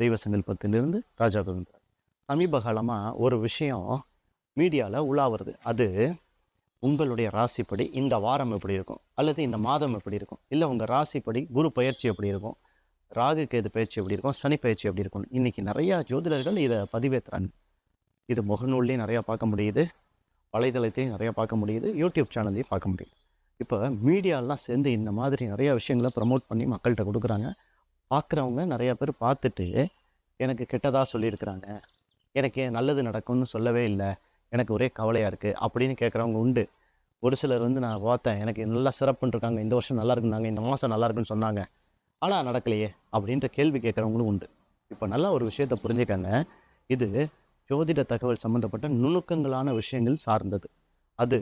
தெய்வ சங்கல்பத்திலிருந்து ராஜா கோவிந்தராஜ் சமீப காலமாக ஒரு விஷயம் மீடியாவில் உலாவுறது அது உங்களுடைய ராசிப்படி இந்த வாரம் எப்படி இருக்கும்? அல்லது இந்த மாதம் எப்படி இருக்கும்? இல்லை உங்கள் ராசிப்படி குரு பயிற்சி எப்படி இருக்கும்? ராகு கேது பயிற்சி எப்படி இருக்கும்? சனி பயிற்சி எப்படி இருக்கும்? இன்றைக்கி நிறையா ஜோதிடர்கள் இதை பதிவேற்றுறாங்க இது முகநூல்லையும் நிறையா பார்க்க முடியுது. வலைதளத்தையும் நிறையா பார்க்க முடியுது. யூடியூப் சேனல்லையும் பார்க்க முடியுது. இப்போ மீடியாலாம் சேர்ந்து இந்த மாதிரி நிறையா விஷயங்களை ப்ரமோட் பண்ணி மக்கள்கிட்ட கொடுக்குறாங்க. பார்க்குறவங்க நிறையா பேர் பார்த்துட்டு எனக்கு கெட்டதாக சொல்லியிருக்கிறாங்க. எனக்கு நல்லது நடக்கும்னு சொல்லவே இல்லை. எனக்கு ஒரே கவலையாக இருக்குது அப்படின்னு கேட்குறவங்க உண்டு. ஒரு சிலர் வந்து நான் பார்த்தேன் எனக்கு நல்லா சிறப்புன்னு இருக்காங்க இந்த வருஷம் நல்லா இருக்குன்னாங்க இந்த மாதம் நல்லா இருக்குன்னு சொன்னாங்க. ஆனால் நடக்கலையே அப்படின்ற கேள்வி கேட்குறவங்களும் உண்டு. இப்போ நல்லா ஒரு விஷயத்தை புரிஞ்சுக்கங்க. இது ஜோதிட தகவல் சம்மந்தப்பட்ட நுணுக்கங்களான விஷயங்கள் சார்ந்தது. அது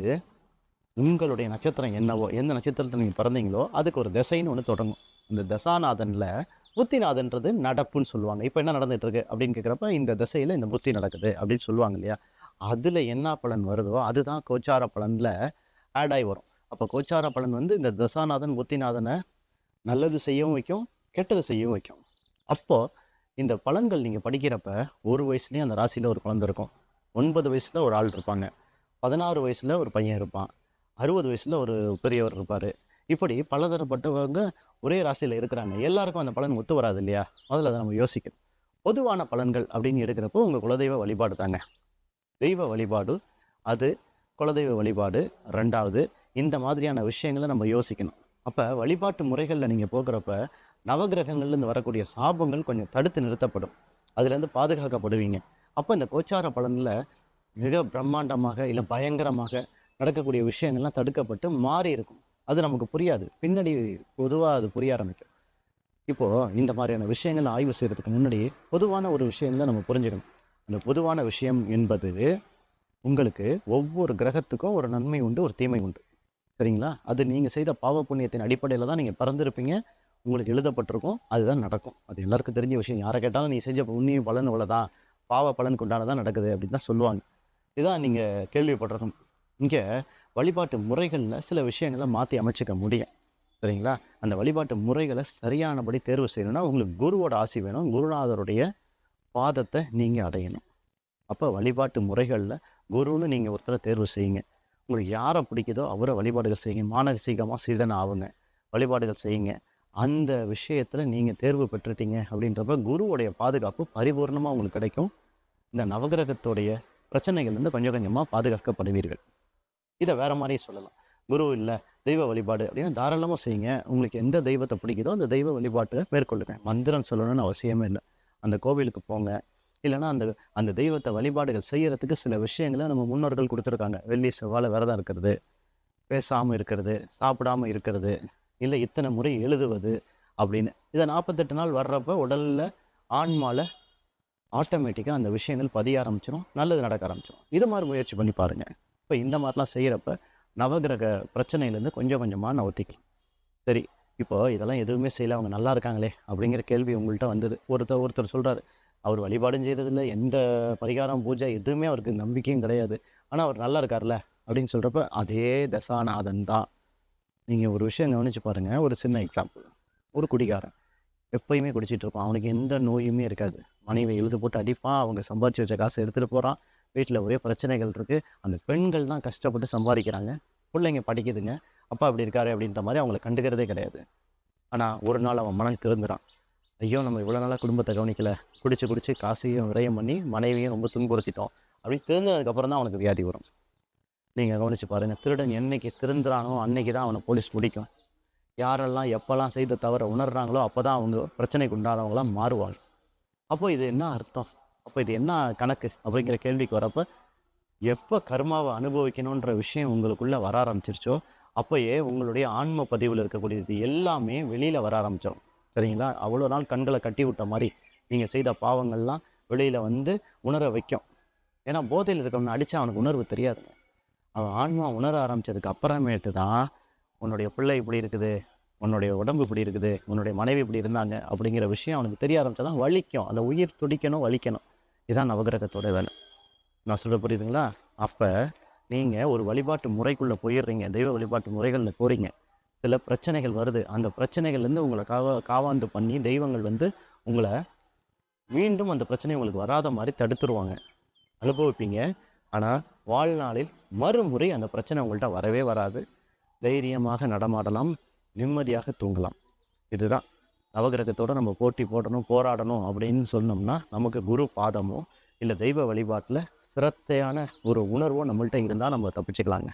உங்களுடைய நட்சத்திரம் என்னவோ எந்த நட்சத்திரத்தில் நீங்கள் பிறந்தீங்களோ அதுக்கு ஒரு திசைன்னு ஒன்று தொடங்கும். இந்த தசாநாதனில் புத்திநாதன்றது நடப்புன்னு சொல்லுவாங்க. இப்போ என்ன நடந்துட்டு இருக்கு அப்படின்னு கேட்குறப்ப இந்த திசையில் இந்த புத்தி நடக்குது அப்படின்னு சொல்லுவாங்க இல்லையா? அதில் என்ன பலன் வருதோ அதுதான் கோச்சார பலனில் ஆட் ஆகி வரும். அப்போ கோச்சார பலன் வந்து இந்த தசாநாதன் புத்திநாதனை நல்லது செய்யவும் வைக்கும் கெட்டது செய்யவும் வைக்கும். அப்போது இந்த பலன்கள் நீங்கள் படிக்கிறப்ப ஒரு வயசுலேயும் அந்த ராசியில் ஒரு குழந்தை இருக்கும். ஒன்பது வயசில் ஒரு ஆள் இருப்பாங்க. பதினாறு வயசில் ஒரு பையன் இருப்பான். அறுபது வயசில் ஒரு பெரியவர் இருப்பார். இப்படி பலதரப்பட்டவங்க ஒரே ராசியில் இருக்கிறாங்க. எல்லாருக்கும் அந்த பலன் ஒத்து வராது இல்லையா? முதல்ல அதை நம்ம யோசிக்கணும். பொதுவான பலன்கள் அப்படின்னு எடுக்கிறப்போ உங்கள் குலதெய்வ வழிபாடு தாங்க. தெய்வ வழிபாடு அது குலதெய்வ வழிபாடு ரெண்டாவது இந்த மாதிரியான விஷயங்களை நம்ம யோசிக்கணும். அப்போ வழிபாட்டு முறைகளில் நீங்கள் போகிறப்ப நவகிரகங்கள்லேருந்து வரக்கூடிய சாபங்கள் கொஞ்சம் தடுத்து நிறுத்தப்படும். அதுலேருந்து பாதுகாக்கப்படுவீங்க. அப்போ இந்த கோச்சார பலனில் மிக பிரம்மாண்டமாக இல்லை பயங்கரமாக நடக்கக்கூடிய விஷயங்கள்லாம் தடுக்கப்பட்டு மாறி இருக்கும். அது நமக்கு புரியாது. பின்னாடி பொதுவாக அது புரிய ஆரம்பிக்கும். இப்போது இந்த மாதிரியான விஷயங்களை ஆய்வு செய்கிறதுக்கு முன்னாடி பொதுவான ஒரு விஷயங்களை நம்ம புரிஞ்சுக்கணும். அந்த பொதுவான விஷயம் என்பது உங்களுக்கு ஒவ்வொரு கிரகத்துக்கும் ஒரு நன்மை உண்டு ஒரு தீமை உண்டு. சரிங்களா? அது நீங்கள் செய்த பாவ புண்ணியத்தின் அடிப்படையில் தான் நீங்கள் பிறந்திருப்பீங்க. உங்களுக்கு எழுதப்பட்டிருக்கும். அதுதான் நடக்கும். அது எல்லாருக்கும் தெரிஞ்ச விஷயம். யாரை கேட்டாலும் நீ செஞ்ச புண்ணியம் பலன் இவ்வளோதான் பாவ பலனுக்கு உண்டானதான் நடக்குது அப்படின்னு தான் சொல்லுவாங்க. இதான் நீங்கள் கேள்விப்பட்டிருக்கும் இங்கே வழிபாட்டு முறைகளில் சில விஷயங்களை மாற்றி அமைச்சிக்க முடியும். சரிங்களா? அந்த வழிபாட்டு முறைகளை சரியானபடி தேர்வு செய்யணும்னா உங்களுக்கு குருவோட ஆசி வேணும். குருநாதருடைய பாதத்தை நீங்கள் அடையணும். அப்போ வழிபாட்டு முறைகளில் குருன்னு நீங்கள் ஒருத்தரை தேர்வு செய்யுங்க. உங்களுக்கு யாரை பிடிக்குதோ அவரை வழிபாடுகள் செய்யுங்க. மானசீகமாக சீடன் ஆகுங்க. வழிபாடுகள் செய்யுங்க. அந்த விஷயத்தில் நீங்கள் தேர்வு பெற்றுட்டீங்க அப்படின்றப்ப குருவுடைய பாதுகாப்பு பரிபூர்ணமாக உங்களுக்கு கிடைக்கும். இந்த நவகிரகத்துடைய பிரச்சனைகள்லேருந்து கொஞ்சம் கொஞ்சமாக பாதுகாக்கப்படுவீர்கள். இதை வேறு மாதிரியும் சொல்லலாம். குரு இல்லை தெய்வ வழிபாடு அப்படின்னு தாராளமாக செய்யுங்க. உங்களுக்கு எந்த தெய்வத்தை பிடிக்குதோ அந்த தெய்வ வழிபாட்டை மேற்கொள்ளுங்க. மந்திரம் சொல்லணும்னு அவசியமே இல்லை. அந்த கோவிலுக்கு போங்க. இல்லைன்னா அந்த அந்த தெய்வத்தை வழிபாடுகள் செய்கிறதுக்கு சில விஷயங்களை நம்ம முன்னோர்கள் கொடுத்துருக்காங்க. வெள்ளி செவ்வாழை விரதம் இருக்கிறது பேசாமல் இருக்கிறது சாப்பிடாம இருக்கிறது இல்லை இத்தனை முறை எழுதுவது அப்படின்னு. இதை நாற்பத்தெட்டு நாள் வர்றப்ப உடலில் ஆன்மாவில் ஆட்டோமேட்டிக்காக அந்த விஷயங்கள் பதிய ஆரம்பிச்சிடும் நல்லது நடக்க ஆரம்பிச்சிடும் இது மாதிரி முயற்சி பண்ணி பாருங்கள் இப்போ இந்த மாதிரிலாம் செய்கிறப்ப நவகிரக பிரச்சனையிலேருந்து கொஞ்சம் கொஞ்சமாக நவத்திக்கலாம் சரி இப்போ இதெல்லாம் எதுவுமே செய்யல அவங்க நல்லா இருக்காங்களே அப்படிங்கிற கேள்வி உங்கள்கிட்ட வந்தது. ஒருத்தர் ஒருத்தர் சொல்கிறாரு அவர் வழிபாடும் செய்ததில்லை எந்த பரிகாரம் பூஜை எதுவுமே அவருக்கு நம்பிக்கையும் கிடையாது. ஆனால் அவர் நல்லா இருக்கார்ல அப்படின்னு சொல்கிறப்ப அதே தசாநாதன் தான். நீங்கள் ஒரு விஷயம் கவனிச்சு பாருங்கள் ஒரு சின்ன எக்ஸாம்பிள் ஒரு குடிகாரன் எப்பயுமே குடிச்சிட்டு இருப்பான். அவனுக்கு எந்த நோயுமே இருக்காது. மனைவி எழுது போட்டு அடிப்பான் அவங்க சம்பாதிச்சு வச்ச காசு எடுத்துகிட்டு போகிறான் வீட்டில் ஒரே பிரச்சனைகள் இருக்குது அந்த பெண்கள் தான் கஷ்டப்பட்டு சம்பாதிக்கிறாங்க. பிள்ளைங்க படிக்குதுங்க. அப்பா அப்படி இருக்காரு அப்படின்ற மாதிரி அவங்கள கண்டுக்கிறதே கிடையாது. ஆனால் ஒரு நாள் அவன் மனம் திருந்துறான். ஐயோ நம்ம இவ்வளோ நாளாக குடும்பத்தை கவனிக்கல. குடிச்சு குடிச்சு காசையும் விரயம் பண்ணி மனைவியும் ரொம்ப துன்புறுத்திட்டோம். அப்படி திருந்ததுக்கப்புறம் தான் அவனுக்கு வியாதி வரும். நீங்கள் கவனிச்சு பாருங்கள் திருடன் என்னைக்கு திருந்துறானோ அன்னைக்கு தான் அவனை போலீஸ் பிடிக்கும். யாரெல்லாம் எப்போல்லாம் செய்த தவற உணர்றாங்களோ அப்போ தான் அவங்க பிரச்சனைக்கு உண்டானவங்களாம் மாறுவாங்க. அப்போ இது என்ன அர்த்தம்? அப்போ இது என்ன கணக்கு அப்படிங்கிற கேள்விக்கு வரப்போ எப்போ கர்மாவை அனுபவிக்கணுன்ற விஷயம் உங்களுக்குள்ளே வர ஆரம்பிச்சிருச்சோ அப்போயே உங்களுடைய ஆன்ம பதிவில் இருக்கக்கூடியது எல்லாமே வெளியில் வர ஆரம்பிச்சிடும் சரிங்களா? அவ்வளோ நாள் கண்களை கட்டி விட்ட மாதிரி நீங்கள் செய்த பாவங்கள்லாம் வெளியில் வந்து உணர வைக்கும். ஏன்னா போதையில் இருக்கவனை அடித்தா அவனுக்கு உணர்வு தெரியாதுங்க அவன் ஆன்மா உணர ஆரம்பித்ததுக்கு அப்புறமேட்டு தான் உன்னுடைய பிள்ளை இப்படி இருக்குது உன்னுடைய உடம்பு இப்படி இருக்குது உன்னுடைய மனைவி இப்படி இருந்தாங்க அப்படிங்கிற விஷயம் அவனுக்கு தெரிய ஆரம்பித்தா தான் வலிக்கும். அந்த உயிர் துடிக்கணும் வலிக்கணும். இதான் நவகிரகத்தோட வேலை. நான் சொல்ல புரியுதுங்களா? அப்போ நீங்கள் ஒரு வழிபாட்டு முறைக்குள்ளே போயிடுறீங்க. தெய்வ வழிபாட்டு முறைகளில் போகிறீங்க சில பிரச்சனைகள் வருது. அந்த பிரச்சனைகள்லேருந்து உங்களை காவா காவாந்து பண்ணி தெய்வங்கள் வந்து உங்களை மீண்டும் அந்த பிரச்சனை உங்களுக்கு வராத மாதிரி தடுத்துருவாங்க. அனுபவிப்பீங்க. ஆனால் வாழ்நாளில் மறுமுறை அந்த பிரச்சனை உங்கள்கிட்ட வரவே வராது. தைரியமாக நடமாடலாம். நிம்மதியாக தூங்கலாம். இதுதான். நவகிரகத்தோடு நம்ம போட்டி போடணும் போராடணும் அப்படின்னு சொன்னோம்னா நமக்கு குரு பாதமோ இல்லை தெய்வ வழிபாட்டில் சிரத்தையான ஒரு உணர்வோ நம்மள்ட்ட இருந்தால் நம்ம தப்பிச்சுக்கலாங்க.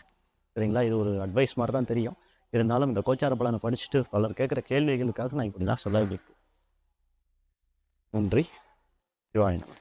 சரிங்களா? இது ஒரு அட்வைஸ் மாதிரி தான் தெரியும். இருந்தாலும் இந்த கோச்சார பலனை படிச்சுட்டு பலர் கேட்குற கேள்விகளுக்காக நான் இப்படி தான் சொல்ல வைக்கும் நன்றி. சிவாயினம்